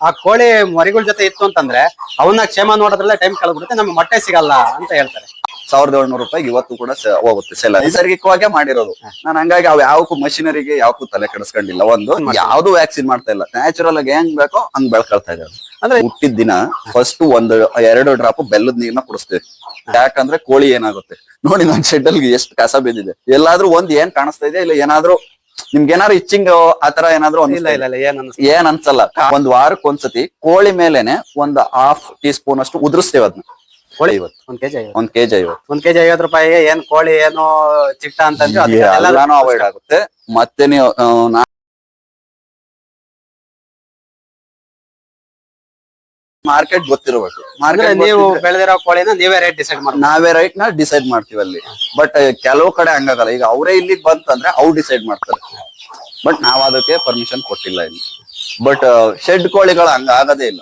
ಆ ಕೋಳಿ ಮರಿಗಳ ಜೊತೆ ಇತ್ತು ಅಂತಂದ್ರೆ ಅವನ್ನ ಕ್ಷೇಮ ನೋಡೋದ್ರಲ್ಲ ಟೈಮ್ ಕಳೆದ್ಬಿಡುತ್ತೆ ನಮ್ಗೆ ಮೊಟ್ಟೆ ಸಿಗಲ್ಲ ಅಂತ ಹೇಳ್ತಾರೆ. ಸಾವಿರದ ಏಳ್ನೂರು ರೂಪಾಯಿಗೆ ಇವತ್ತು ಕೂಡ ಸೆ- ಹೋಗುತ್ತೆ ಸೆಲ್. ನೈಸರ್ಗಿಕವಾಗೇ ಮಾಡಿರೋದು. ನಾನು ಹಂಗಾಗಿ ಅವ್ ಯಾವಕ್ಕೂ ಮಷಿನರಿಗೆ ಯಾವಕ್ಕೂ ತಲೆ ಕೆಡಿಸ್ಕೊಂಡಿಲ್ಲ. ಒಂದು ಯಾವ್ದು ವ್ಯಾಕ್ಸಿನ್ ಮಾಡ್ತಾ ಇಲ್ಲ. ನ್ಯಾಚುರಲ್ ಆಗಿ ಹೆಂಗ್ ಬೇಕೋ ಹಂಗ್ ಬೆಳ್ಕೊಳ್ತಾ ಇದ್ದಾರೆ. ಅಂದ್ರೆ ಹುಟ್ಟಿದ ದಿನ ಫಸ್ಟ್ ಒಂದು ಎರಡು ಡ್ರಾಪ್ ಬೆಲ್ಲದ ನೀರ್ನ ಕುಡಿಸ್ತೀವಿ. ಯಾಕಂದ್ರೆ ಕೋಳಿ ಏನಾಗುತ್ತೆ? ನೋಡಿ ನನ್ ಶೆಡ್ ಅಲ್ಲಿ ಎಷ್ಟು ಕಸ ಬಿದ್ದಿದೆ ಎಲ್ಲಾದ್ರೂ ಒಂದ್ ಏನ್ ಕಾಣಿಸ್ತಾ ಇದೆ ಇಲ್ಲ ಏನಾದ್ರೂ ನಿಮ್ಗೆ ಏನಾದ್ರು ಇಚ್ಚಿಂಗ್ ಆತರ ಏನಾದ್ರು ಇಲ್ಲ ಇಲ್ಲ ಇಲ್ಲ ಏನ್ ಏನ್ ಅನ್ಸಲ್ಲ ಒಂದ್ ವಾರಕ್ಕೆ ಒಂದ್ಸತಿ ಕೋಳಿ ಮೇಲೆನೆ ಒಂದ್ ಹಾಫ್ ಟೀ ಸ್ಪೂನ್ ಅಷ್ಟು ಉದುರಿಸ್ತೇವೆ ಅದನ್ನ ಕೋಳಿ ಇವತ್ತು ಒಂದ್ ಕೆಜಿ ಐವತ್ತು. ಒಂದ್ ಕೆಜಿ ಐವತ್ತು. ಒಂದ್ ಕೆಜಿ ಐವತ್ ರೂಪಾಯಿಗೆ ಏನ್ ಕೋಳಿ ಏನು ಚಿಟ್ಟ ಅಂತಂದ್ರೆ ಅವಾಯ್ಡ್ ಆಗುತ್ತೆ. ಮತ್ತೆ ನೀವು ಆ, ನಾ- ಮಾರ್ಕೆಟ್ ಗೊತ್ತಿರಬೇಕು. ಅಂದ್ರೆ ಮಾರ್ಕೆಟ್ ನೀವು ಬೆಳೆದಿರೋ ಕೋಳಿನ ನೀವೇ ರೇಟ್ ಡಿಸೈಡ್ ಮಾಡಿ ನಾವೇ ರೈಟ್ನ ಡಿಸೈಡ್ ಮಾಡ್ತೀವಿ ಅಲ್ಲಿ. ಬಟ್ ಕೆಲವು ಕಡೆ ಹಂಗಾಗಲ್ಲ. ಈಗ ಅವರೇ ಇಲ್ಲಿಗೆ ಬಂತಂದ್ರೆ ಅವ್ರು ಡಿಸೈಡ್ ಮಾಡ್ತಾರೆ. ಬಟ್ ನಾವ್ ಅದಕ್ಕೆ ಪರ್ಮಿಷನ್ ಕೊಟ್ಟಿಲ್ಲ ಇಲ್ಲಿ. ಬಟ್ ಶೆಡ್ ಕೋಳಿಗಳು ಹಂಗ ಆಗದೇ ಇಲ್ಲ.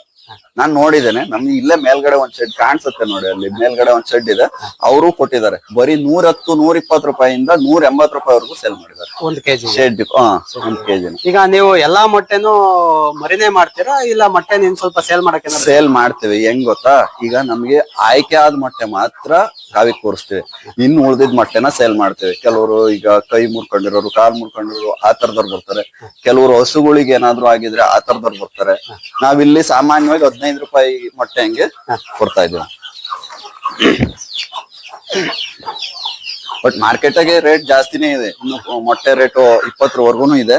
ನಾನ್ ನೋಡಿದ್ದೇನೆ ನಮ್ಗೆ ಇಲ್ಲೇ ಮೇಲ್ಗಡೆ ಒಂದ್ ಶೆಡ್ ಕಾಣಿಸುತ್ತೆ ನೋಡಿ ಅಲ್ಲಿ ಮೇಲ್ಗಡೆ ಒಂದ್ ಶೆಡ್ ಇದೆ. ಅವರು ಕೊಟ್ಟಿದ್ದಾರೆ. ಬರೀ ನೂರ ಹತ್ತು ನೂರ ಇಪ್ಪತ್ತು ರೂಪಾಯಿಂದ ನೂರ ಎಂಬತ್ತು ರೂಪಾಯಿವರೆಗೂ ಸೇಲ್ ಮಾಡಿದ್ದಾರೆ. ಒಂದ್ ಕೆಜಿ ಶೆಡ್ ಹಾ ಒಂದ್ ಕೆಜಿ ಈಗ ನೀವು ಎಲ್ಲಾ ಮೊಟ್ಟೆನು ಮರಿನೇ ಮಾಡ್ತೀರಾ? ಇಲ್ಲ ಮೊಟ್ಟೆ ನೀನ್ ಸ್ವಲ್ಪ ಸೇಲ್ ಮಾಡಕ್ಕೆ ಸೇಲ್ ಮಾಡ್ತೀವಿ. ಹೆಂಗ್ ಗೊತ್ತಾ? ಈಗ ನಮ್ಗೆ ಆಯ್ಕೆ ಆದ ಮೊಟ್ಟೆ ಮಾತ್ರ ಕಾವಿ ಕೂರಿಸ್ತೀವಿ. ಇನ್ನು ಉಳ್ದಿದ್ ಮೊಟ್ಟೆನ ಸೇಲ್ ಮಾಡ್ತೇವೆ. ಕೆಲವರು ಈಗ ಕೈ ಮುರ್ಕೊಂಡಿರೋರು, ಕಾಲ್ ಮುರ್ಕೊಂಡಿರೋರು ಆ ತರದವ್ರು ಬರ್ತಾರೆ. ಕೆಲವರು ಹಸುಗಳಿಗೆ ಏನಾದ್ರು ಆಗಿದ್ರೆ ಆ ತರದವ್ರು ಬರ್ತಾರೆ. ನಾವಿಲ್ಲಿ ಸಾಮಾನ್ಯವಾಗಿ ಹದಿನೈದು ರೂಪಾಯಿ ಮೊಟ್ಟೆ ಹಂಗೆ ಕೊಡ್ತಾ ಇದೀವಿ ಬಟ್ ಮಾರ್ಕೆಟ್ಗೆ ರೇಟ್ ಜಾಸ್ತಿನೇ ಇದೆ. ಇನ್ನು ಮೊಟ್ಟೆ ರೇಟು ಇಪ್ಪತ್ತರವರೆಗೂ ಇದೆ.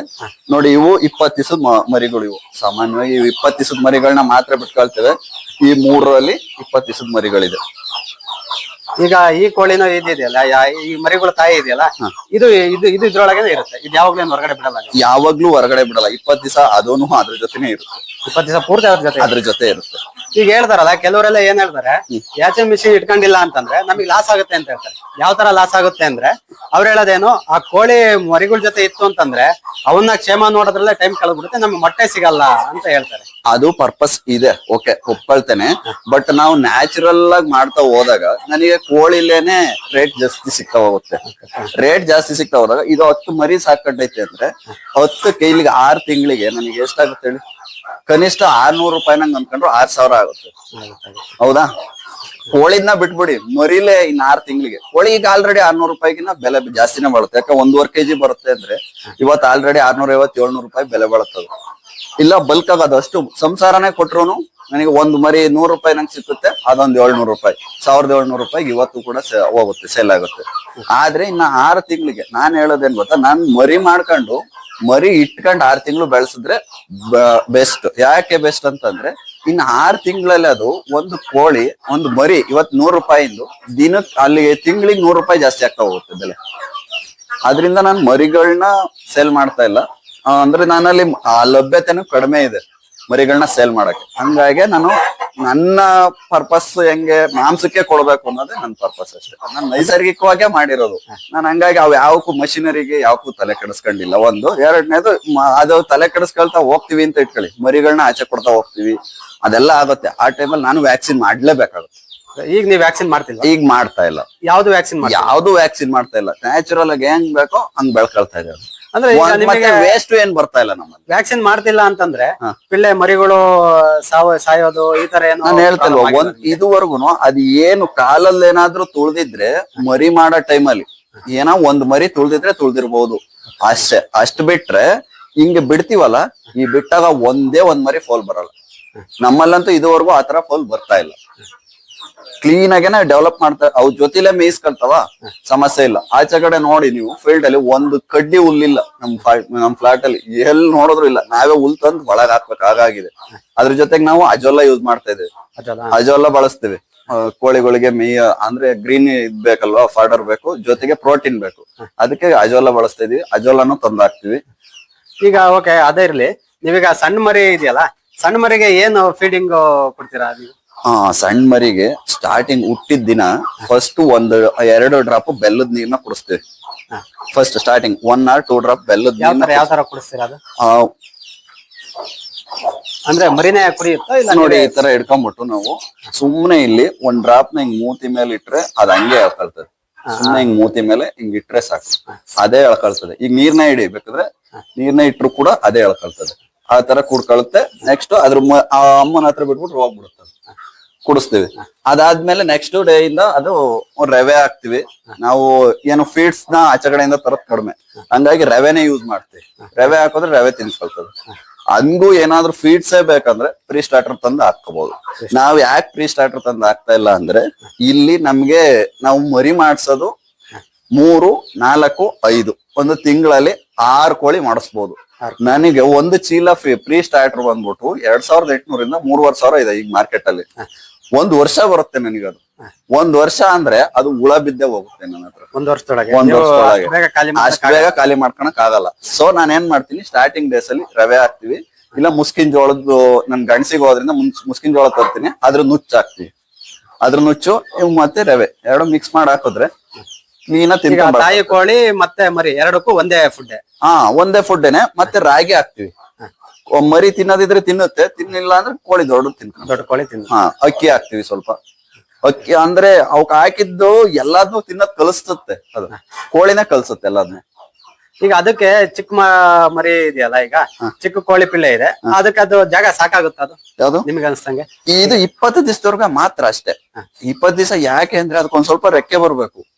ನೋಡಿ, ಇವು ಇಪ್ಪತ್ತು ದಿವಸದ ಮರಿಗಳು ಇವು. ಸಾಮಾನ್ಯವಾಗಿ ಇವು ಇಪ್ಪತ್ತು ದಿವಸದ ಮರಿಗಳನ್ನ ಮಾತ್ರ ಬಿಟ್ಕೊಳ್ತೇವೆ. ಈ ಮೂರರಲ್ಲಿ ಇಪ್ಪತ್ತು ದಿವಸದ ಮರಿಗಳಿದೆ. ಈಗ ಈ ಕೋಳಿನ ಇದಿದೆಯಲ್ಲ ಯಾ- ಈ ಮರಿಗಳ ತಾಯಿ ಇದೆಯಲ್ಲ ಇದು ಇದು ಇದು ಇದ್ರೊಳಗೇನೆ ಇರುತ್ತೆ. ಇದು ಯಾವಾಗ್ಲೂ ಏನ್ ಹೊರಗಡೆ ಬಿಡಲ್ಲ ನೀವು. ಯಾವಾಗ್ಲೂ ಹೊರಗಡೆ ಬಿಡಲ್ಲ. ಇಪ್ಪತ್ತು ದಿವಸ ಅದೂನು ಅದ್ರ ಜೊತೆನೇ ಇರುತ್ತೆ. ಇಪ್ಪತ್ತು ದಿವಸ ಪೂರ್ತಿ ಅದ್ರ ಜೊತೆ ಅದ್ರ ಜೊತೆ ಇರುತ್ತೆ. ಈಗ ಹೇಳ್ತಾರಲ್ಲ ಕೆಲವರೆಲ್ಲ ಏನ್ ಹೇಳ್ತಾರೆ ಯಾಚೆ ಮಿಷಿನ್ ಇಟ್ಕೊಂಡಿಲ್ಲ ಅಂತಂದ್ರೆ ನಮಗೆ ಲಾಸ್ ಆಗುತ್ತೆ ಅಂತ ಹೇಳ್ತಾರೆ. ಯಾವ ತರ ಲಾಸ್ ಆಗುತ್ತೆ ಅಂದ್ರೆ ಅವ್ರು ಹೇಳೋದೇನು ಆ ಕೋಳಿ ಮರಿಗಳ ಜೊತೆ ಇತ್ತು ಅಂತಂದ್ರೆ ಅವನ್ನ ಕ್ಷೇಮ ನೋಡೋದ್ರಲ್ಲೇ ಟೈಮ್ ಕಳೆದ್ಬಿಡುತ್ತೆ ನಮ್ಗೆ ಮೊಟ್ಟೆ ಸಿಗಲ್ಲ ಅಂತ ಹೇಳ್ತಾರೆ. ಅದು ಪರ್ಪಸ್ ಇದೆ ಓಕೆ ಒಪ್ಕೊಳ್ತೇನೆ. ಬಟ್ ನಾವು ನ್ಯಾಚುರಲ್ ಆಗಿ ಮಾಡ್ತಾ ಹೋದಾಗ ನನಗೆ ಕೋಳಿಲೇನೆ ರೇಟ್ ಜಾಸ್ತಿ ಸಿಗ್ತಾ ಹೋಗುತ್ತೆ ರೇಟ್ ಜಾಸ್ತಿ ಸಿಗ್ತಾ ಹೋದಾಗ ಇದು ಹತ್ತು ಮರಿ ಸಾಕೈತೆ ಅಂದ್ರೆ ಹತ್ತು ಕೈಲಿಗೆ ಆರು ತಿಂಗಳಿಗೆ ನನಗೆ ಎಷ್ಟಾಗುತ್ತೆ ಹೇಳಿ? ಕನಿಷ್ಠ ಆರ್ನೂರು ರೂಪಾಯಿ ನಂಗೆ ಅನ್ಕೊಂಡ್ರು ಆರ್ ಸಾವಿರ ಆಗುತ್ತೆ. ಹೌದಾ? ಕೋಳಿದ್ನ ಬಿಟ್ಬಿಡಿ, ಮರಿಲೇ ಇನ್ ಆರ್ ತಿಂಗಳಿಗೆ. ಕೋಳಿ ಈಗ ಆಲ್ರೆಡಿ ಆರ್ನೂರು ರೂಪಾಯಿಗಿನ ಬೆಲೆ ಜಾಸ್ತಿನೇ ಬರುತ್ತೆ. ಯಾಕೆ ಒಂದೂವರೆ ಕೆಜಿ ಬರುತ್ತೆ ಅಂದ್ರೆ ಇವತ್ತು ಆಲ್ರೆಡಿ ಆರ್ನೂರ, ಐವತ್ತು ರೂಪಾಯಿ ಬೆಲೆ ಬಾಳುತ್ತದು ಇಲ್ಲ ಬಲ್ಕ್ ಆಗೋದು ಅಷ್ಟು ಸಂಸಾರನೇ ಕೊಟ್ರುನು ನನಗೆ ಒಂದು ಮರಿ ನೂರು ರೂಪಾಯಿ ನಂಗೆ ಸಿಕ್ಕುತ್ತೆ, ಅದೊಂದು ಏಳ್ನೂರು ರೂಪಾಯಿ. ಸಾವಿರದ ಏಳ್ನೂರು ರೂಪಾಯಿಗೆ ಇವತ್ತು ಕೂಡ ಹೋಗುತ್ತೆ ಸೇಲ್ ಆಗುತ್ತೆ. ಆದ್ರೆ ಇನ್ನ ಆರು ತಿಂಗಳಿಗೆ ನಾನು ಹೇಳೋದೇನ್ ಗೊತ್ತಾ? ನಾನ್ ಮರಿ ಮಾಡ್ಕೊಂಡು ಮರಿ ಇಟ್ಕೊಂಡು ಆರ್ ತಿಂಗಳು ಬೆಳೆಸಿದ್ರೆ ಬೆಸ್ಟ್ ಯಾಕೆ ಬೆಸ್ಟ್ ಅಂತಂದ್ರೆ ಇನ್ನು ಆರು ತಿಂಗಳಲ್ಲಿ ಅದು ಒಂದು ಕೋಳಿ, ಒಂದು ಮರಿ ಇವತ್ ನೂರು ರೂಪಾಯಿಂದು ದಿನಕ್ಕೆ ಅಲ್ಲಿಗೆ ತಿಂಗಳಿಗೆ ನೂರು ರೂಪಾಯಿ ಜಾಸ್ತಿ ಆಗ್ತಾ ಹೋಗುತ್ತೆ ಬೆಲೆ. ಅದರಿಂದ ನಾನು ಮರಿಗಳನ್ನ ಸೇಲ್ ಮಾಡ್ತಾ ಇಲ್ಲ. ಅಂದ್ರೆ ನಾನಲ್ಲಿ ಆ ಲಭ್ಯತೆನೂ ಕಡಿಮೆ ಇದೆ. ಮರಿಗಳನ್ನ ಸೇಲ್ ಮಾಡಕ್ಕೆ. ಹಂಗಾಗಿ ನಾನು ನನ್ನ ಪರ್ಪಸ್ ಹೆಂಗೆ ಮಾಂಸಕ್ಕೆ ಕೊಡ್ಬೇಕು ಅನ್ನೋದೇ ನನ್ನ ಪರ್ಪಸ್ ಅಷ್ಟೇ. ನಾನು ನೈಸರ್ಗಿಕವಾಗೇ ಮಾಡಿರೋದು. ನಾನು ಹಂಗಾಗಿ ಅವ್ ಯಾವಕ್ಕೂ ಮಷಿನರಿಗೆ ಯಾವಕ್ಕೂ ತಲೆ ಕೆಡಿಸ್ಕೊಂಡಿಲ್ಲ. ಒಂದು. ಎರಡನೇದು ಅದು ತಲೆ ಕೆಡಿಸ್ಕೊಳ್ತಾ ಹೋಗ್ತೀವಿ ಅಂತ ಇಟ್ಕೊಳ್ಳಿ. ಮರಿಗಳನ್ನ ಆಚೆ ಕೊಡ್ತಾ ಹೋಗ್ತೀವಿ. ಅದೆಲ್ಲ ಆಗುತ್ತೆ. ಆ ಟೈಮಲ್ಲಿ ನಾನು ವ್ಯಾಕ್ಸಿನ್ ಮಾಡ್ಲೇಬೇಕಾಗುತ್ತೆ. ಈಗ ನೀವು ವ್ಯಾಕ್ಸಿನ್ ಮಾಡ್ತಿಲ್ಲ ಈಗ ಮಾಡ್ತಾ ಇಲ್ಲ. ಯಾವ್ದು ವ್ಯಾಕ್ಸಿನ್ ಯಾವ್ದು ವ್ಯಾಕ್ಸಿನ್ ಮಾಡ್ತಾ ಇಲ್ಲ. ನ್ಯಾಚುರಲ್ ಆಗಿ ಹೆಂಗ್ ಬೇಕೋ ಹಂಗ್ ಬೆಳ್ಕೊಳ್ತಾ ಇದ್ದೇವೆ ಅಂದ್ರೆ ಈಗ ನಿಮಗೆ ವೇಸ್ಟ್ ಏನ್ ಬರ್ತಾ ಇಲ್ಲ ನಮ್ಮಲ್ಲಿ? ವ್ಯಾಕ್ಸಿನ್ ಮಾಡ್ತಿಲ್ಲ ಅಂತಂದ್ರೆ. ಪಿಳ್ಳೆ ಮರಿಗಳು ಸಾವ ಸಾಯೋದು ಈ ತರ ಏನೋ ನಾನು ಹೇಳ್ತಲ್ವ ಒಂದ್ ಇದುವರೆಗೂ ಅದ್ ಏನು ಕಾಲಲ್ಲಿ ಏನಾದ್ರೂ ತುಳ್ದಿದ್ರೆ ಮರಿ ಮಾಡೋ ಟೈಮಲ್ಲಿ ಏನೋ ಒಂದ್ ಮರಿ ತುಳ್ದಿದ್ರೆ ತುಳ್ದಿರ್ಬಹುದು ಅಷ್ಟೇ ಅಷ್ಟು ಬಿಟ್ರೆ ಹಿಂಗೆ ಬಿಡ್ತೀವಲ್ಲ ಈ ಬಿಟ್ಟಾಗ ಒಂದೇ ಒಂದ್ ಮರಿ ಫೋಲ್ ಬರಲ್ಲ. ನಮ್ಮಲ್ಲಂತೂ ಇದುವರೆಗೂ ಆತರ ಫೋಲ್ ಬರ್ತಾ ಇಲ್ಲ. ಕ್ಲೀನ್ ಆಗೇನೆ ಡೆವಲಪ್ ಮಾಡ್ತಾ ಅವ್ ಜೊತೆಲೆ ಮೇಯಿಸ್ಕೊಳ್ತಾವ ಸಮಸ್ಯೆ ಇಲ್ಲ. ಆಚೆ ಕಡೆ ನೋಡಿ ನೀವು ಫೀಲ್ಡ್ ಅಲ್ಲಿ ಒಂದು ಕಡ್ಡಿ ಹುಲ್ಲಿಲ್ಲ. ನಮ್ ನಮ್ಮ ನಮ್ ಫ್ಲಾಟ್ ಅಲ್ಲಿ ಎಲ್ಲಿ ನೋಡಿದ್ರು ಇಲ್ಲ. ನಾವೇ ಹುಲ್ ತಂದು ಒಳಗ್ ಹಾಕ್ಬೇಕು ಹಾಗಾಗಿದೆ. ಅದ್ರ ಜೊತೆಗೆ ನಾವು ಅಜೋಲ್ಲ ಯೂಸ್ ಮಾಡ್ತಾ ಅದಲ್ಲ ಅಜೋಲ್ಲ ಬಳಸ್ತೀವಿ. ಕೋಳಿಗಳಿಗೆ ಮೇಯ ಅಂದ್ರೆ ಗ್ರೀನ್ ಇದ್ ಬೇಕಲ್ವಾ ಫಾರ್ಡರ್ ಬೇಕು ಜೊತೆಗೆ ಪ್ರೋಟೀನ್ ಬೇಕು. ಅದಕ್ಕೆ ಅಜೋಲ್ಲ ಬಳಸ್ತಾ ಇದೀವಿ ಅಜೋಲ್ಲಾನು ತಂದು ಹಾಕ್ತಿವಿ. ಈಗ ಓಕೆ ಅದೇ ಇರ್ಲಿ. ನೀವೀಗ ಸಣ್ಣ ಮರಿ ಇದೆಯಲ್ಲ ಸಣ್ಣ ಮರಿಗೆ ಏನು ಫೀಡಿಂಗ್ ಕೊಡ್ತೀರಾ ನೀವು? ಆ ಸಣ್ಣ ಮರಿಗೆ ಸ್ಟಾರ್ಟಿಂಗ್ ಹುಟ್ಟಿದ ದಿನ ಫಸ್ಟ್ ಒಂದು ಎರಡು ಡ್ರಾಪ್ ಬೆಲ್ಲದ ನೀರ್ನ ಕುಡಿಸ್ತೀವಿ. First starting one or two drop ಬೆಲ್ಲದ ನೀರ ನೀರ್ನ ಯಾವ ತರ ಕುಡಿಸ್ತೀರಾ ಅದು? ಆ, ಅಂದ್ರೆ ಮರಿನೇ ಕುಡಿಯುತ್ತಾ ಇಲ್ಲ ನೋಡಿ ಈ ತರ ಹಿಡ್ಕೊಂಡ್ಬಿಟ್ಟು ನಾವು ಸುಮ್ನೆ ಇಲ್ಲಿ ಒಂದ್ ಡ್ರಾಪ್ನ ಹಿಂಗ್ ಮೂತಿ ಮೇಲೆ ಇಟ್ರೆ ಅದ್ ಹಂಗೆ ಹೇಳ್ಕೊಳ್ತದೆ ಸುಮ್ನೆ ಹಿಂಗ್ ಮೂತಿ ಮೇಲೆ ಹಿಂಗ್ ಇಟ್ರೆ ಸಾಕು. ಅದೇ ಎಳ್ಕೊಳ್ತದೆ ಈಗ ನೀರ್ನ ಹಿಡಿ ಬೇಕಾದ್ರೆ ನೀರ್ನ ಇಟ್ರು ಕೂಡ ಅದೇ ಎಳ್ಕೊಳ್ತದೆ ಆ ತರ ಕುಡ್ಕೊಳುತ್ತೆ. ನೆಕ್ಸ್ಟ್ ಅದ್ರ ಮ- ಆ ಅಮ್ಮನ ಹತ್ರ ಬಿಟ್ಬಿಟ್ಟು ಹೋಗ್ಬಿಡುತ್ತೆ ಅದು. ಕುಡಿಸ್ತೀವಿ. ಅದಾದ್ಮೇಲೆ ನೆಕ್ಸ್ಟ್ ಡೇ ಇಂದ ಅದು ರವೆ ಹಾಕ್ತಿವಿ. ನಾವು ಏನು ಫೀಡ್ಸ್ನ ಆಚೆ ಕಡೆಯಿಂದ ತರದ್ ಕಡಿಮೆ. ಹಂಗಾಗಿ ರವೆನೇ ಯೂಸ್ ಮಾಡ್ತೀವಿ. ರವೆ ಹಾಕೋದ್ರೆ ರವೆ ತಿನ್ಸ್ಕೊಳ್ತದೆ. ಹಂಗೂ ಏನಾದ್ರೂ ಫೀಡ್ಸ್ ಬೇಕಂದ್ರೆ ಪ್ರೀ ಸ್ಟಾರ್ಟರ್ ತಂದು ಹಾಕೋಬಹುದು ನಾವ್ ಯಾಕೆ ಪ್ರೀ ಸ್ಟಾರ್ಟರ್ ತಂದು ಹಾಕ್ತಾ ಇಲ್ಲ ಅಂದ್ರೆ ಇಲ್ಲಿ ನಮ್ಗೆ ನಾವು ಮರಿ ಮಾಡ್ಸೋದು ಮೂರು, ನಾಲ್ಕು, ಐದು. ಒಂದು ತಿಂಗಳಲ್ಲಿ ಆರು ಕೋಳಿ ಮಾಡಿಸ್ಬೋದು. ನನಗೆ ಒಂದು ಚೀಲ ಫ್ರೀ ಸ್ಟಾರ್ಟರ್ ಬಂದ್ಬಿಟ್ಟು ಎರಡ್ ಸಾವಿರದ ಎಂಟುನೂರಿಂದ ಮೂರುವರೆ ಸಾವಿರ ಇದೆ ಈಗ ಮಾರ್ಕೆಟ್ ಅಲ್ಲಿ. ಒಂದ್ ವರ್ಷ ಬರುತ್ತೆ ನನಗದು. ಒಂದ್ ವರ್ಷ ಅಂದ್ರೆ ಅದು ಹುಳ ಬಿದ್ದೆ ಹೋಗುತ್ತೆ ನನ್ನ ಹತ್ರ. ಒಂದ್ ವರ್ಷದೊಳಗೆ. ಒಂದ್ ನೀವು ವರ್ಷದೊಳಗೆ. ಅಷ್ಟ್ ಬೇಗ ಖಾಲಿ ಅಷ್ಟ್ ಬೇಗ ಖಾಲಿ ಮಾಡ್ಕೊಳಕ್ ಆಗಲ್ಲ. ಸೊ ನಾನ್ ಏನ್ ಮಾಡ್ತೀನಿ ಸ್ಟಾರ್ಟಿಂಗ್ ಡೇಸ್ ಅಲ್ಲಿ ರವೆ ಹಾಕ್ತಿವಿ. ಇಲ್ಲ ಮುಸ್ಕಿನ್ ಜೋಳದ್ದು ನನ್ ಗಣಸಿಗೆ ಹೋದ್ರಿಂದ ಮುನ್ಸ್- ಮುಸ್ಕಿನ್ ಜೋಳ ತರ್ತೀನಿ. ಅದ್ರ ನುಚ್ಚು ಹಾಕ್ತಿವಿ. ಅದ್ರ ನುಚ್ಚು ಇವ್ ಮತ್ತೆ ರವೆ. ಎರಡು ಮಿಕ್ಸ್ ಮಾಡಿ ಹಾಕಿದ್ರೆ ಮೀನ ಈಗ ತಿನ್ಕೊಂಡ್ ತಾಯಿ ಕೋಳಿ ಮತ್ತೆ ಮರಿ ಎರಡಕ್ಕೂ ಒಂದೇ ಫುಡ್ ಹಾ ಒಂದೇ ಫುಡ್ಡೇನೆ ಮತ್ತೆ ರಾಗಿ ಹಾಕ್ತಿವಿ. ಮರಿ ತಿನ್ನೋದಿದ್ರೆ ತಿನ್ನುತ್ತೆ ತಿನ್ನಿಲ್ಲ ಅಂದ್ರೆ ಕೋಳಿ ದೊಡ್ಡ ತಿನ್ಕೊಂಡು. ದೊಡ್ಡ ಕೋಳಿ ಹಾ ಅಕ್ಕಿ ಹಾಕ್ತಿವಿ ಸ್ವಲ್ಪ. ಅಕ್ಕಿ ಅಂದ್ರೆ ಅವಕ್ ಹಾಕಿದ್ದು ಎಲ್ಲಾದ್ನು ತಿನ್ನೋದ್ ಕಲಿಸ್ತತ್ತೆ ಅದು. ಕೋಳಿನ ಕಲ್ಸುತ್ತೆ ಎಲ್ಲಾದ್ನು. ಈಗ ಅದಕ್ಕೆ ಚಿಕ್ಕ ಮ- ಮರಿ ಇದೆಯಲ್ಲ ಈಗ? ಚಿಕ್ಕ ಕೋಳಿ ಪಿಳ್ಳೆ ಇದೆ. ಅದಕ್ಕೆ ಅದು ಜಾಗ ಸಾಕಾಗುತ್ತೆ ಅದು? ಯಾವ್ದು? ನಿಮ್ಗೆ ಅನ್ಸ್ತಂಗೆ ಇದು ಇಪ್ಪತ್ತು ದಿವಸದವರೆಗೆ ಮಾತ್ರ ಅಷ್ಟೇ. ಇಪ್ಪತ್ತು ದಿವಸ ಯಾಕೆ ಅಂದ್ರೆ ಅದಕ್ಕೊಂದ್ ಸ್ವಲ್ಪ ರೆಕ್ಕೆ ಬರ್ಬೇಕು.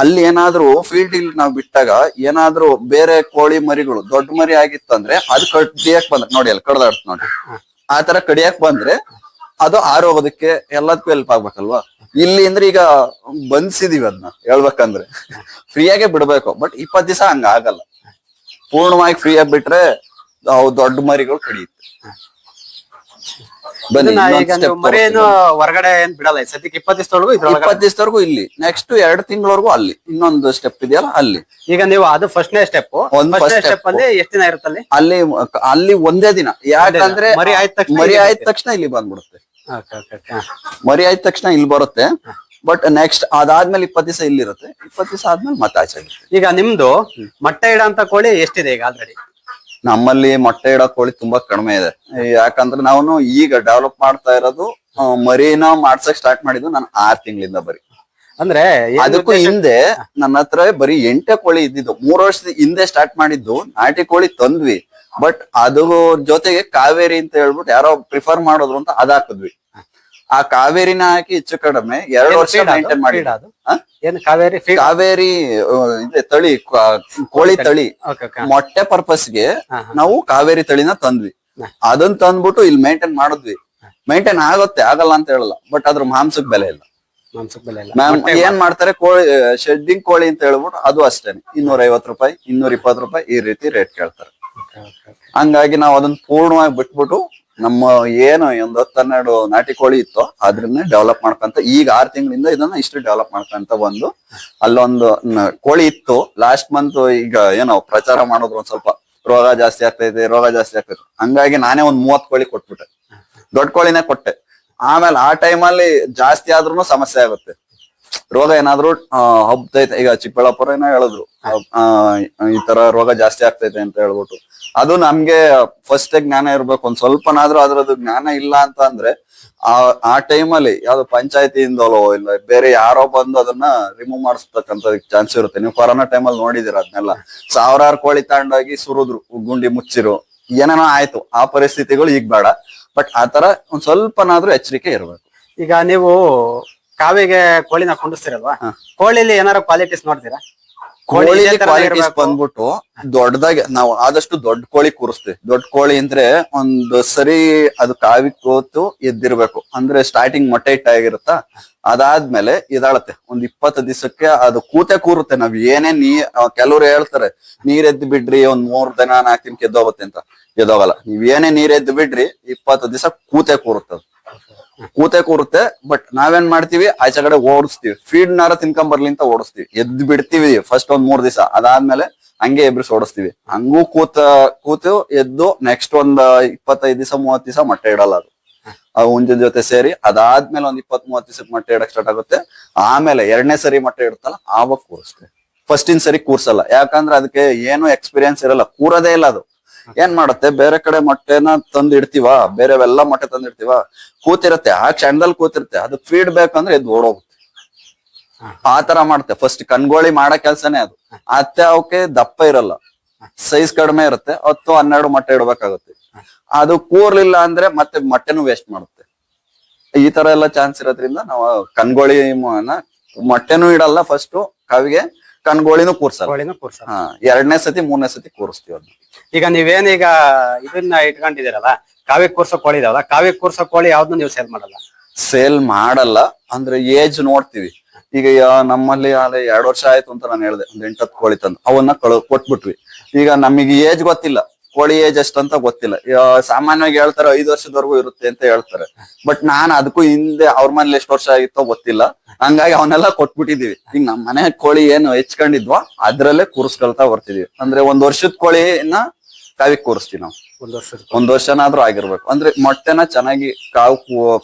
ಅಲ್ಲಿ ಏನಾದ್ರೂ ಫೀಲ್ಡ್ ಇಲ್ಲಿ ನಾವು ಬಿಟ್ಟಾಗ ಏನಾದ್ರೂ ಬೇರೆ ಕೋಳಿ ಮರಿಗಳು ದೊಡ್ಡ ಮರಿ ಆಗಿತ್ತಂದ್ರೆ ಅದು ಕಡಿಯಕ್ ಬಂದ್ರೆ ನೋಡಿ ಅಲ್ಲಿ ಕಡ್ದಾಡ್ತ ನೋಡಿ. ಆ ತರ ಕಡಿಯಕ್ ಬಂದ್ರೆ ಅದು ಆರೋಗೋದಕ್ಕೆ ಎಲ್ಲದಕ್ಕೂ ಹೆಲ್ಪ್ ಆಗ್ಬೇಕಲ್ವಾ? ಇಲ್ಲಿ ಅಂದ್ರೆ ಈಗ ಬಂದ್ಸಿದೀವಿ ಅದನ್ನ ಹೇಳ್ಬೇಕಂದ್ರೆ. ಫ್ರೀಯಾಗೆ ಬಿಡ್ಬೇಕು ಬಟ್ ಇಪ್ಪತ್ ದಿವಸ ಹಂಗ ಆಗಲ್ಲ. ಪೂರ್ಣವಾಗಿ ಫ್ರೀಯಾಗಿ ಬಿಟ್ರೆ ಅವು ದೊಡ್ಡ ಮರಿಗಳು ಕಡಿಯುತ್ತೆ. ಬನ್ನಿ ಇದನ್ನ ಇನ್ನೊಂದ್ ಈಗ step ಮರಿ ಏನು ಹೊರಗಡೆ ಏನ್ ಬಿಡಲ್ಲ ಸದ್ಯಕ್ಕೆ ಇಪ್ಪತ್ತು ದಿವಸದವರೆಗೂ ಇಪ್ಪತ್ತು ಇಪ್ಪತ್ ದಿವಸದವರೆಗೂ ಇಲ್ಲಿ ನೆಕ್ಸ್ಟ್ ಎರಡು ತಿಂಗಳವರೆಗೂ ಅಲ್ಲಿ ಇನ್ನೊಂದು ಸ್ಟೆಪ್ ಇದೆಯಲ್ಲ ಅಲ್ಲಿ. ಈಗ ನೀವು ಅದು ಫಸ್ಟ್ನೇ ಸ್ಟೆಪ್ ಸ್ಟೆಪ್. ಅಲ್ಲಿ ಎಷ್ಟು ದಿನ ಇರುತ್ತಲ್ಲಿ ಅಲ್ಲಿ? ಅಲ್ಲಿ ಒಂದೇ ದಿನ. ಯಾಕಂದ್ರೆ ಮರಿ ತಕ್ಷಣ ಮರಿ ಇಲ್ಲಿ ಆಯ್ದ ತಕ್ಷಣ ಇಲ್ಲಿ ಬಂದ್ಬಿಡುತ್ತೆ. ಮರಿ ಆಯ್ದ ತಕ್ಷಣ ಇಲ್ಲಿ ಬರುತ್ತೆ. ಬಟ್ ನೆಕ್ಸ್ಟ್ ಅದಾದ್ಮೇಲೆ ಇಪ್ಪತ್ ದಿವಸ ಇಲ್ಲಿರುತ್ತೆ. ಇಪ್ಪತ್ ದಿವಸ ಆದ್ಮೇಲೆ ಮತ್ತೆ ಆಚೆ. ಈಗ ನಿಮ್ದು ಮೊಟ್ಟೆ ಇಡಂತ ಕೋಳಿ ಎಷ್ಟಿದೆ ಈಗ ಆಲ್ರೆಡಿ ನಮ್ಮಲ್ಲಿ ಮೊಟ್ಟೆ ಇಡೋ ಕೋಳಿ ತುಂಬಾ ಕಡಿಮೆ ಇದೆ. ಯಾಕಂದ್ರೆ ನಾವು ಈಗ ಡೆವಲಪ್ ಮಾಡ್ತಾ ಇರೋದು ಮರಿನ ಮಾಡ್ಸಕ್ ಸ್ಟಾರ್ಟ್ ಮಾಡಿದ್ದು ನಾನು ಆರ್ ತಿಂಗಳಿಂದ ಬರಿ. ಅಂದ್ರೆ ಅದಕ್ಕೂ ಹಿಂದೆ ನನ್ನ ಹತ್ರ ಬರೀ ಎಂಟೆ ಕೋಳಿ ಇದ್ದಿದ್ದು. ಮೂರ್ ವರ್ಷದ ಹಿಂದೆ ಸ್ಟಾರ್ಟ್ ಮಾಡಿದ್ದು ನಾಟಿ ಕೋಳಿ ತಂದ್ವಿ. ಬಟ್ ಅದು ಜೊತೆಗೆ ಕಾವೇರಿ ಅಂತ ಹೇಳ್ಬಿಟ್ಟು ಯಾರೋ ಪ್ರಿಫರ್ ಮಾಡೋದ್ರು ಅಂತ ಅದ್ ಹಾಕಿದ್ವಿ. ಆ ಕಾವೇರಿನ ಹಾಕಿ ಹೆಚ್ಚು ಕಡಿಮೆ ಎರಡು ವರ್ಷ ಮೇಂಟೈನ್ ಮಾಡಿ ಅದು? ಏನು ಕಾವೇರಿ ಕಾವೇರಿ ಇದೆ ತಳಿ ಕೋಳಿ ತಳಿ. ಮೊಟ್ಟೆ ಪರ್ಪಸ್ಗೆ ಗೆ ನಾವು ಕಾವೇರಿ ತಳಿನ ತಂದ್ವಿ. ಅದನ್ನ ತಂದ್ಬಿಟ್ಟು ಇಲ್ಲಿ ಮೇಂಟೈನ್ ಮಾಡಿದ್ವಿ. ಮೇಂಟೈನ್ ಆಗುತ್ತೆ ಆಗಲ್ಲ ಅಂತ ಹೇಳಲ್ಲ ಬಟ್ ಅದ್ರ ಮಾಂಸಕ್ ಬೆಲೆ ಇಲ್ಲ. ಏನ್ ಮಾಡ್ತಾರೆ ಕೋಳಿ ಶೆಡ್ಡಿಂಗ್ ಕೋಳಿ ಅಂತ ಹೇಳ್ಬಿಟ್ಟು ಅದು ಅಷ್ಟೇನೆ. ಇನ್ನೂರ ಐವತ್ ರೂಪಾಯಿ ಇನ್ನೂರ ಇಪ್ಪತ್ತು ರೂಪಾಯಿ ಈ ರೀತಿ ರೇಟ್ ಕೇಳ್ತಾರೆ. ಹಂಗಾಗಿ ನಾವು ಅದನ್ನ ಪೂರ್ಣವಾಗಿ ಬಿಟ್ಬಿಟ್ಟು ನಮ್ಮ ಏನು ಒಂದು ಹತ್ತು ಹನ್ನೆರಡು ನಾಟಿ ಕೋಳಿ ಇತ್ತು ಅದ್ರನ್ನೇ ಡೆವಲಪ್ ಮಾಡ್ಕೊಂತ ಈಗ ಆರ್ ತಿಂಗಳಿಂದ ಇದನ್ನ ಇಷ್ಟು ಡೆವಲಪ್ ಮಾಡ್ಕೊಂತ ಬಂದು ಅಲ್ಲೊಂದು ಕೋಳಿ ಇತ್ತು. ಲಾಸ್ಟ್ ಮಂತ್ ಈಗ ಏನೋ ಪ್ರಚಾರ ಮಾಡಿದ್ರು ಒಂದ್ ಸ್ವಲ್ಪ. ರೋಗ ಜಾಸ್ತಿ ಆಗ್ತೈತೆ ರೋಗ ಜಾಸ್ತಿ ಆಗ್ತೈತೆ. ಹಂಗಾಗಿ ನಾನೇ ಒಂದ್ ಮೂವತ್ ಕೋಳಿ ಕೊಟ್ಬಿಟ್ಟೆ. ದೊಡ್ಡ ಕೋಳಿನೇ ಕೊಟ್ಟೆ. ಆಮೇಲೆ ಆ ಟೈಮಲ್ಲಿ ಜಾಸ್ತಿ ಆದ್ರೂ ಸಮಸ್ಯೆ ಆಗುತ್ತೆ. ರೋಗ ಏನಾದ್ರು ಆ, ಈಗ ಚಿಕ್ಕಬಳ್ಳಾಪುರ ಏನೋ ಹೇಳಿದ್ರು ಈ ತರ ರೋಗ ಜಾಸ್ತಿ ಆಗ್ತೈತೆ ಅಂತ ಹೇಳ್ಬಿಟ್ಟು. ಅದು ನಮ್ಗೆ ಫಸ್ಟ್ ಜ್ಞಾನ ಇರ್ಬೇಕು. ಒಂದ್ ಸ್ವಲ್ಪನಾದ್ರೂ ಅದ್ರದ್ದು ಜ್ಞಾನ ಇಲ್ಲ ಅಂತ ಅಂದ್ರೆ ಆ ಆ ಟೈಮಲ್ಲಿ ಯಾವ್ದು ಪಂಚಾಯತಿಯಿಂದಲೋ ಇಲ್ಲ ಬೇರೆ ಯಾರೋ ಬಂದು ಅದನ್ನ ರಿಮೂವ್ ಮಾಡಿಸ್ತಕ್ಕಂತ ಚಾನ್ಸ್ ಇರುತ್ತೆ. ನೀವು ಕೊರೋನಾ ಟೈಮಲ್ಲಿ ನೋಡಿದಿರ ಅದನ್ನೆಲ್ಲ ಸಾವಿರಾರು ಕೋಳಿ ತಗೊಂಡೋಗಿ ಸುರಿದ್ರು ಗುಂಡಿ ಮುಚ್ಚಿರು ಏನೇನೋ ಆಯ್ತು. ಆ ಪರಿಸ್ಥಿತಿಗಳು ಈಗ ಬೇಡ. ಬಟ್ ಆ ತರ ಒಂದ್ ಸ್ವಲ್ಪನಾದ್ರೂ ಎಚ್ಚರಿಕೆ ಇರ್ಬೇಕು. ಈಗ ನೀವು ಕಾವಿಗೆ ಕೋಳಿನ ಕುಂಡಿಸ್ತಿರಲ್ವಾ? ಕೋಳಿಲಿ ಏನಾರ ಕ್ವಾಲಿಟೀಸ್ ನೋಡ್ತೀರಾ? ಕೋಳಿ ಕ್ವಾಲಿಟೀಸ್ ಬಂದ್ಬಿಟ್ಟು ದೊಡ್ಡದಾಗಿ ನಾವು ಆದಷ್ಟು ದೊಡ್ಡ ಕೋಳಿ ಕೂರಿಸ್ತೀವಿ. ದೊಡ್ಡ ಕೋಳಿ ಅಂದ್ರೆ ಒಂದು ಸರಿ ಅದು ಕಾವಿ ಕೂತು ಎದ್ದಿರ್ಬೇಕು. ಅಂದ್ರೆ ಸ್ಟಾರ್ಟಿಂಗ್ ಮೊಟ್ಟೆ ಇಟ್ಟಾಗಿರುತ್ತಾ ಅದಾದ್ಮೇಲೆ ಇದಾಳತ್ತೆ. ಒಂದ್ ಇಪ್ಪತ್ತು ದಿವಸಕ್ಕೆ ಅದು ಕೂತೆ ಕೂರುತ್ತೆ. ನಾವ್ ಏನೇ ನೀ ಕೆಲವ್ರು ಹೇಳ್ತಾರೆ ನೀರ್ ಎದ್ದು ಬಿಡ್ರಿ ಒಂದ್ ಮೂರ್ ದಿನ ನಾಲ್ಕು ದಿನಕ್ಕೆ ಎದ್ದೋಗುತ್ತೆ ಅಂತ. ಎದ್ದೋಗಲ್ಲ. ನೀವ್ ಏನೇ ನೀರ್ ಎದ್ದು ಬಿಡ್ರಿ ಇಪ್ಪತ್ತು ದಿವಸ ಕೂತೆ ಕೂರುತ್ತೆ. ಕೂತೆ ಕೂರುತ್ತೆ ಬಟ್ ನಾವೇನ್ ಮಾಡ್ತೀವಿ, ಆಚೆ ಕಡೆ ಓಡಿಸ್ತೀವಿ. ಫೀಡ್ ನಾರ ತಿನ್ಕೊಂಡ್ ಬರ್ಲಿ ಅಂತ ಓಡಿಸ್ತೀವಿ. ಎದ್ದು ಬಿಡ್ತೀವಿ ಫಸ್ಟ್ ಒಂದ್ ಮೂರ್ ದಿವಸ. ಅದಾದ್ಮೇಲೆ ಹಂಗೆ ಇಬ್ರು ಓಡಿಸ್ತೀವಿ. ಹಂಗೂ ಕೂತ, ಕೂತು ಎದ್ದು ನೆಕ್ಸ್ಟ್ ಒಂದ್ ಇಪ್ಪತ್ತೈದ್ ದಿವಸ ಮೂವತ್ ದಿವಸ ಮೊಟ್ಟೆ ಇಡಲ್ಲ ಅದು. ಆ ಜೊತೆ ಸೇರಿ ಅದಾದ್ಮೇಲೆ ಒಂದ್ ಇಪ್ಪತ್ ಮೂವತ್ ದಿವಸಕ್ಕೆ ಮೊಟ್ಟೆ ಇಡಕ್ ಸ್ಟಾರ್ಟ್ ಆಗುತ್ತೆ. ಆಮೇಲೆ ಎರಡನೇ ಸರಿ ಮೊಟ್ಟೆ ಇಡುತ್ತಲ್ಲ ಆವಾಗ ಕೂರಿಸ್ತೇವೆ. ಫಸ್ಟಿನ ಸರಿ ಕೂರ್ಸಲ್ಲ. ಯಾಕಂದ್ರೆ ಅದಕ್ಕೆ ಏನು ಎಕ್ಸ್ಪೀರಿಯನ್ಸ್ ಇರಲ್ಲ. ಕೂರದೇ ಇಲ್ಲ ಅದು. ಏನ್ ಮಾಡುತ್ತೆ? ಬೇರೆ ಕಡೆ ಮೊಟ್ಟೆನ ತಂದು ಇಡ್ತೀವ ಬೇರೆವೆಲ್ಲ ಮೊಟ್ಟೆ ತಂದು ಇಡ್ತೀವ ಕೂತಿರತ್ತೆ. ಆ ಕ್ಷಣದಲ್ಲಿ ಕೂತಿರುತ್ತೆ. ಅದು ಫೀಡ್ ಅಂದ್ರೆ ಎದ್ದು ಓಡೋಗುತ್ತೆ. ಆ ತರ ಮಾಡುತ್ತೆ. ಫಸ್ಟ್ ಕಣ್ಗೋಳಿ ಮಾಡೋ ಕೆಲ್ಸನೇ ಅದು. ಅತ್ತೆ ಅವಕ್ಕೆ ದಪ್ಪ ಇರಲ್ಲ. ಸೈಜ್ ಕಡಿಮೆ ಇರುತ್ತೆ. ಹತ್ತು ಹನ್ನೆರಡು ಮೊಟ್ಟೆ ಇಡ್ಬೇಕಾಗುತ್ತೆ. ಅದು ಕೂರ್ಲಿಲ್ಲ ಅಂದ್ರೆ ಮತ್ತೆ ಮೊಟ್ಟೆನು ವೇಸ್ಟ್ ಮಾಡುತ್ತೆ. ಈ ತರ ಎಲ್ಲ ಚಾನ್ಸ್ ಇರೋದ್ರಿಂದ ನಾವು ಕಣ್ಗೋಳಿ ಮೊಟ್ಟೆನೂ ಇಡಲ್ಲ ಫಸ್ಟ್ ಕಾವಿಗೆ. ಕನ್ಗೋಳಿನೂ ಕೂರ್ಸಲ್ಲ. ಕೋಳಿನ ಕೂರ್ಸ ಹಾ ಎರಡನೇ ಸತಿ ಮೂರನೇ ಸತಿ ಕೂರಿಸ್ತೀವಿ ಅದನ್ನ. ಈಗ ನೀವೇನೀಗ ಇದನ್ನ ಇಟ್ಕೊಂಡಿದ್ದೀರಲ್ಲ ಕಾವಿ ಕೂರ್ಸೋ ಕೋಳಿ ಇದಾವಲ್ಲ ಕಾವ್ಯ ಕೂರ್ಸೋ ಕೋಳಿ ಯಾವ್ದು ನೀವು ಸೇಲ್ ಮಾಡಲ್ಲ? ಸೇಲ್ ಮಾಡಲ್ಲ ಅಂದ್ರೆ ಏಜ್ ನೋಡ್ತೀವಿ. ಈಗ ಯಾ- ನಮ್ಮಲ್ಲಿ ಅಲ್ಲಿ ಎರಡ್ ವರ್ಷ ಆಯ್ತು ಅಂತ ನಾನು ಹೇಳ್ದೆ ಒಂದ್ ಎಂಟತ್ತು ಕೋಳಿ ತಂದು ಅವನ್ನ ಕಳು ಕೊಟ್ಬಿಟ್ವಿ. ಈಗ ನಮಗೆ ಏಜ್ ಗೊತ್ತಿಲ್ಲ. ಕೋಳಿ ಏಜ್ ಅಂತ ಗೊತ್ತಿಲ್ಲ. ಸಾಮಾನ್ಯವಾಗಿ ಹೇಳ್ತಾರೆ ಐದು ವರ್ಷದವರೆಗೂ ಇರುತ್ತೆ ಅಂತ ಹೇಳ್ತಾರೆ. ಬಟ್ ನಾನ್ ಅದಕ್ಕೂ ಹಿಂದೆ ಅವ್ರ ಮನೇಲಿ ಎಷ್ಟು ವರ್ಷ ಆಗಿತ್ತೋ ಗೊತ್ತಿಲ್ಲ. ಹಂಗಾಗಿ ಅವನ್ನೆಲ್ಲ ಕೊಟ್ಬಿಟ್ಟಿದೀವಿ. ಈಗ ನಮ್ಮ ಮನೆ ಕೋಳಿ ಏನು ಹೆಚ್ಕೊಂಡಿದ್ವೋ ಅದ್ರಲ್ಲೇ ಕೂರಿಸ್ಕೊಳ್ತಾ ಬರ್ತಿದೀವಿ. ಅಂದ್ರೆ ಒಂದ್ ವರ್ಷದ ಕೋಳಿನ ಕಾವಿಗೆ ಕೂರಿಸ್ತೀವಿ ನಾವು. ಒಂದು ವರ್ಷನಾದ್ರೂ ಆಗಿರ್ಬೇಕು. ಅಂದ್ರೆ ಮೊಟ್ಟೆನ ಚೆನ್ನಾಗಿ ಕಾವು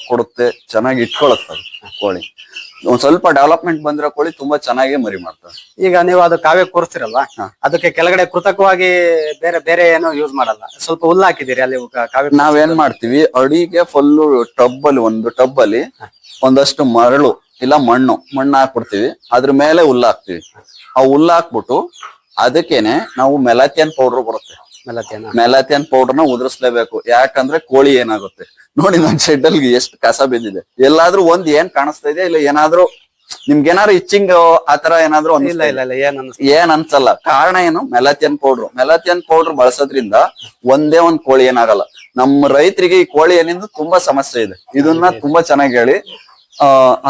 ಕೊಡುತ್ತೆ ಚೆನ್ನಾಗಿ ಇಟ್ಕೊಳತ್ತೆ ಅದು ಕೋಳಿ. ಒಂದ್ ಸ್ವಲ್ಪ ಡೆವಲಪ್ಮೆಂಟ್ ಬಂದಿರೋ ಕೋಳಿ ತುಂಬಾ ಚೆನ್ನಾಗಿ ಮರಿ ಮಾಡ್ತಾರೆ ಈಗ ನೀವು ಅದು ಕಾವೇ ಕೂರಿಸ್ತಿರಲ್ಲ ಅದಕ್ಕೆ ಕೆಳಗಡೆ ಕೃತಕವಾಗಿ ಬೇರೆ ಬೇರೆ ಏನು ಯೂಸ್ ಮಾಡಲ್ಲ. ಸ್ವಲ್ಪ ಹುಲ್ಲು ಹಾಕಿದಿರಿ ಅಲ್ಲಿ ಕಾವ್ಯ ನಾವೇನ್ ಮಾಡ್ತೀವಿ ಅಡಿಗೆ ಫುಲ್ ಟಬ್ ಅಲ್ಲಿ ಒಂದು ಟಬ್ ಅಲ್ಲಿ ಒಂದಷ್ಟು ಮರಳು ಇಲ್ಲ ಮಣ್ಣು ಮಣ್ಣು ಹಾಕ್ಬಿಡ್ತೀವಿ. ಅದ್ರ ಮೇಲೆ ಹುಲ್ಲು ಹಾಕ್ತಿವಿ. ಆ ಹುಲ್ಲು ಹಾಕ್ಬಿಟ್ಟು ಅದಕ್ಕೇನೆ ನಾವು ಮೆಲಾಥಿಯನ್ ಪೌಡರ್ ಬರುತ್ತೆ. ಮೆಲಾಥಿಯನ್ ಪೌಡರ್ನ ಉದುರಿಸ್ಲೇಬೇಕು. ಯಾಕಂದ್ರೆ ಕೋಳಿ ಏನಾಗುತ್ತೆ? ನೋಡಿ ನನ್ ಶೆಡ್ ಅಲ್ಲಿ ಎಷ್ಟು ಕಸ ಬಿದ್ದಿದೆ. ಎಲ್ಲಾದ್ರೂ ಒಂದ್ ಏನ್ ಕಾಣಿಸ್ತಾ ಇದೆ? ಇಲ್ಲ ಏನಾದ್ರೂ ನಿಮ್ಗೆ ಏನಾದ್ರು ಇಚ್ಚಿಂಗ್ ಆತರ ಏನಾದ್ರು ಇಲ್ಲ ಇಲ್ಲ ಇಲ್ಲ ಏನ್ ಅನ್ಸ್ ಏನ್ ಅನ್ಸಲ್ಲ. ಕಾರಣ ಏನು? ಮೆಲಾಥಿಯನ್ ಪೌಡರ್ ಮೆಲಾಥಿಯನ್ ಪೌಡರ್ ಬಳಸೋದ್ರಿಂದ ಒಂದೇ ಒಂದ್ ಕೋಳಿ ಏನಾಗಲ್ಲ. ನಮ್ಮ ರೈತರಿಗೆ ಈ ಕೋಳಿ ಏನಿಂದ ತುಂಬಾ ಸಮಸ್ಯೆ ಇದೆ. ಇದನ್ನ ತುಂಬಾ ಚೆನ್ನಾಗಿ ಹೇಳಿ.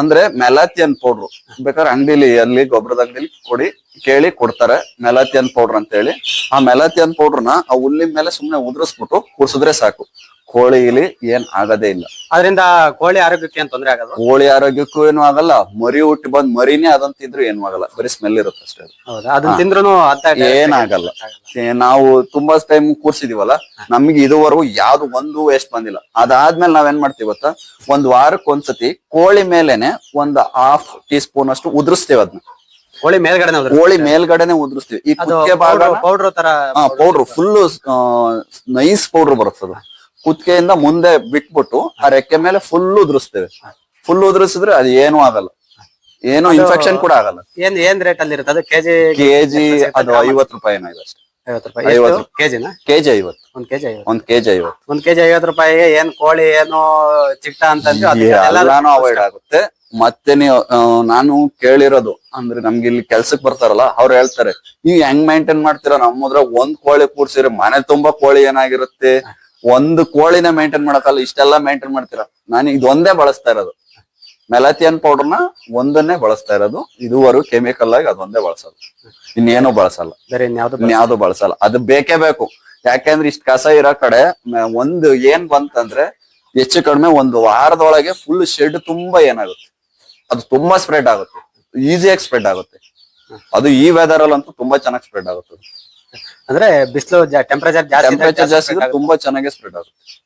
ಅಂದ್ರೆ ಮೆಲಾಥಿಯನ್ ಪೌಡ್ರು. ಬೇಕಾದ್ರೆ ಅಂಗಡಿಲಿ, ಅಲ್ಲಿ ಗೊಬ್ಬರದ ಅಂಗಡಿಲಿ ಕೊಡಿ, ಕೇಳಿ ಕೊಡ್ತಾರೆ. ಮೆಲಾಥಿಯನ್ ಪೌಡರ್ ಅಂತ ಹೇಳಿ ಆ ಮೆಲಾಥಿಯನ್ ಪೌಡರ್ನ ಆ ಹುಲ್ಲಿನ ಮೇಲೆ ಸುಮ್ನೆ ಉದುರಿಸ್ಬಿಟ್ಟು ಕುಡ್ಸಿದ್ರೆ ಸಾಕು. ಕೋಳಿಲಿ ಏನ್ ಆಗದೇ ಇಲ್ಲ. ಅದರಿಂದ ಕೋಳಿ ಆರೋಗ್ಯಕ್ಕೆ ಏನ್ ತೊಂದರೆ ಆಗಲ್ಲ ಕೋಳಿ ಆರೋಗ್ಯಕ್ಕೂ ಏನು ಆಗಲ್ಲ ಮರಿ ಹುಟ್ಟಿ ಬಂದ್ ಮರಿನೇ ಅದಂತಿದ್ರು ಏನು ಆಗಲ್ಲ ಬರೀ ಸ್ಮೆಲ್ ಇರುತ್ತೆ ಅಷ್ಟೇ ಅದು. ಹೌದಾ? ಅದನ್ನ ತಿಂದ್ರು ಏನಾಗಲ್ಲ ಏ, ನಾವು ತುಂಬಾ ಟೈಮ್ ಕೂರ್ಸಿದೀವಲ್ಲ ನಮ್ಗೆ ಇದುವರೆಗೂ ಯಾವ್ದು ಒಂದು ವೇಸ್ಟ್ ಬಂದಿಲ್ಲ. ಅದಾದ್ಮೇಲೆ ನಾವೇನ್ ಮಾಡ್ತೀವಿ ಗೊತ್ತಾ? ಒಂದ್ ವಾರಕ್ಕೆ ಒಂದ್ಸತಿ ಕೋಳಿ ಮೇಲೆನೆ ಒಂದ್ ಹಾಫ್ ಟೀ ಸ್ಪೂನ್ ಅಷ್ಟು ಉದುರಿಸ್ತೀವಿ ಅದನ್ನ ಕೋಳಿ ಮೇಲ್ಗಡೆ ಕೋಳಿ ಮೇಲ್ಗಡೆನೆ ಉದುರಿಸ್ತೀವಿ. ಈ ಕುಕ್ಕೆ ಭಾಗ ಪೌಡರ್ ತರ ಪೌಡ್ರು ಫುಲ್ ನೈಸ್ ಪೌಡರ್ ಬರುತ್ತದು. ಕುತ್ತಿಗೆಯಿಂದ ಮುಂದೆ ಬಿಟ್ಬಿಟ್ಟು ಆ ರೆಕ್ಕೆ ಮೇಲೆ ಫುಲ್ ಉದುರಿಸ್ತೇವೆ. ಫುಲ್ ಉದುರಿಸಿದ್ರೆ ಅದು ಏನೂ ಆಗಲ್ಲ. ಏನು ಇನ್ಫೆಕ್ಷನ್ ಕೂಡ ಆಗಲ್ಲ. ಏನ್ ಏನ್ ರೇಟ್ ಅಲ್ಲಿ ಇರುತ್ತೆ? ಅದು ಕೆಜಿ ಕೆಜಿ ಅದು ಐವತ್ ರೂಪಾಯಿ ಏನೋ ಇದೆ ಅಷ್ಟೇ. ಐವತ್ತು ರೂಪಾಯಿ. ಐವತ್ತು. ಕೆಜಿನ? ಕೆಜಿ ಐವತ್ತು. ಒಂದ್ ಕೆಜಿ ಐವತ್ತು. ಒಂದ್ ಕೆಜಿ ಐವತ್ತು. ಒಂದ್ ಕೆಜಿ ಐವತ್ತು ರೂಪಾಯಿಗೆ ಏನ್ ಕೋಳಿ ಏನೋ ಚಿಟ್ಟ ಅಂತಂದ್ರೆ ಎಲ್ಲಾನು ಅವಾಯ್ಡ್ ಆಗುತ್ತೆ. ಮತ್ತೆ ನೀವು ನಾನು ಕೇಳಿರೋದು ಅಂದ್ರೆ ನಮ್ಗೆ ಇಲ್ಲಿ ಕೆಲ್ಸಕ್ ಬರ್ತಾರಲ್ಲ ಅವ್ರು ಹೇಳ್ತಾರೆ ನೀವ್ ಹೆಂಗ್ ಮೇಂಟೈನ್ ಮಾಡ್ತೀರಾ? ನಮ್ಮದ್ರ ಒಂದ್ ಕೋಳಿ ಕೂರ್ಸಿರಿ ಮನೆ ತುಂಬಾ ಕೋಳಿ ಏನಾಗಿರುತ್ತೆ? ಒಂದು ಕೋಳಿನ ಮೇಂಟೈನ್ ಮಾಡಕ್ಕಲ್ಲ ಇಷ್ಟೆಲ್ಲ ಮೇಂಟೈನ್ ಮಾಡ್ತೀರಾ? ನಾನು ಇದೊಂದೇ ಬಳಸ್ತಾ ಇರೋದು. ಮೆಲಾಥಿಯನ್ ಪೌಡರ್ನ ಒಂದನ್ನೇ ಬಳಸ್ತಾ ಇರೋದು. ಇದುವರೆಗೂ ಕೆಮಿಕಲ್ ಆಗಿ ಅದೊಂದೇ ಬಳಸೋದು. ಇನ್ನೇನು ಬಳಸಲ್ಲ. ಇನ್ಯಾವ್ದು ಇನ್ಯಾವ್ದು ಬಳಸಲ್ಲ. ಅದು ಬೇಕೇ ಬೇಕು. ಯಾಕೆಂದ್ರೆ ಇಷ್ಟ ಕಸ ಇರೋ ಕಡೆ ಒಂದು ಏನ್ ಬಂತಂದ್ರೆ ಹೆಚ್ಚು ಕಡಿಮೆ ಒಂದು ವಾರದೊಳಗೆ ಫುಲ್ ಶೆಡ್ ತುಂಬಾ ಏನಾಗುತ್ತೆ? ಅದು ತುಂಬಾ ಸ್ಪ್ರೆಡ್ ಆಗುತ್ತೆ. ಈಸಿಯಾಗಿ ಸ್ಪ್ರೆಡ್ ಆಗುತ್ತೆ. ಅದು ಈ ವೆದರ್ ಅಲ್ಲಂತೂ ತುಂಬಾ ಚೆನ್ನಾಗಿ ಸ್ಪ್ರೆಡ್ ಆಗುತ್ತೆ ಅಂದ್ರೆ ಬಿಸಿಲು ಟೆಂಪರೇಚರ್ ಜಾಸ್ತಿ ಟೆಂಪರೇಚರ್ ಜಾಸ್ತಿ ಇದ್ರೆ ತುಂಬಾ ಚೆನ್ನಾಗಿ ಸ್ಪ್ರೆಡ್ ಆಗುತ್ತೆ.